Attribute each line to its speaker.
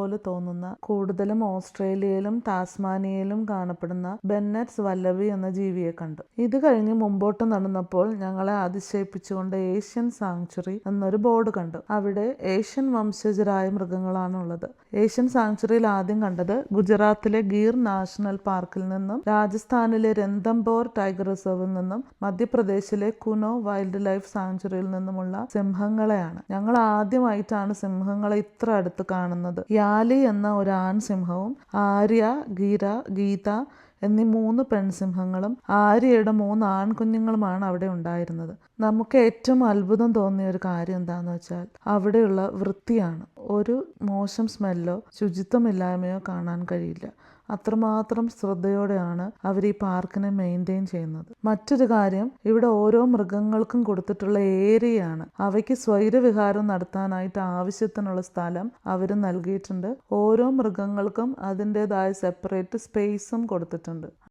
Speaker 1: പോലെ തോന്നുന്ന കൂടുതലും ഓസ്ട്രേലിയയിലും താസ്മാനിയയിലും കാണപ്പെടുന്ന ബെന്നറ്റ്സ് വല്ലവി എന്ന ജീവിയെ കണ്ടു. ഇത് കഴിഞ്ഞ് മുമ്പോട്ട് നടന്നപ്പോൾ ഞങ്ങളെ അതിശയിപ്പിച്ചുകൊണ്ട് ഏഷ്യൻ സാങ്ച്വറി എന്നൊരു ബോർഡ് കണ്ടു. അവിടെ ഏഷ്യൻ വംശജരായ മൃഗങ്ങളാണ് ഉള്ളത് ഏഷ്യൻ സാങ്ച്വറിയിൽ ആദ്യം കണ്ടത് ഗുജറാത്തിലെ ഗീർ നാഷണൽ പാർക്കിൽ നിന്നും രാജസ്ഥാനിലെ രന്തംബോർ ടൈഗർ റിസർവിൽ നിന്നും മധ്യപ്രദേശിലെ കുനോ വൈൽഡ് ലൈഫ് സാങ്ച്വറിയിൽ നിന്നുമുള്ള സിംഹങ്ങളെയാണ്. ഞങ്ങൾ ആദ്യമായിട്ടാണ് സിംഹങ്ങളെ ഇത്ര അടുത്ത് കാണുന്നത്. യാലി എന്ന ഒരു ആൺസിംഹവും ആര്യ ഗീര ഗീത എന്നീ മൂന്ന് പെൺസിംഹങ്ങളും ആര്യയുടെ മൂന്ന് ആൺകുഞ്ഞുങ്ങളുമാണ് അവിടെ ഉണ്ടായിരുന്നത്. നമുക്ക് ഏറ്റവും അത്ഭുതം തോന്നിയ ഒരു കാര്യം എന്താണെന്ന് വെച്ചാൽ അവിടെയുള്ള വൃത്തിയാണ്. ഒരു മോശം സ്മെല്ലോ ശുചിത്വമില്ലായ്മയോ കാണാൻ കഴിയില്ല. അത്രമാത്രം ശ്രദ്ധയോടെയാണ് അവർ ഈ പാർക്കിനെ മെയിന്റെയിൻ ചെയ്യുന്നത്. മറ്റൊരു കാര്യം ഇവിടെ ഓരോ മൃഗങ്ങൾക്കും കൊടുത്തിട്ടുള്ള ഏരിയയാണ്. അവയ്ക്ക് സ്വൈരവിഹാരം നടത്താനായിട്ട് ആവശ്യത്തിനുള്ള സ്ഥലം അവർ നൽകിയിട്ടുണ്ട്. ഓരോ മൃഗങ്ങൾക്കും അതിന്റെതായ സെപ്പറേറ്റ് സ്പേസും കൊടുത്തിട്ടുണ്ട്.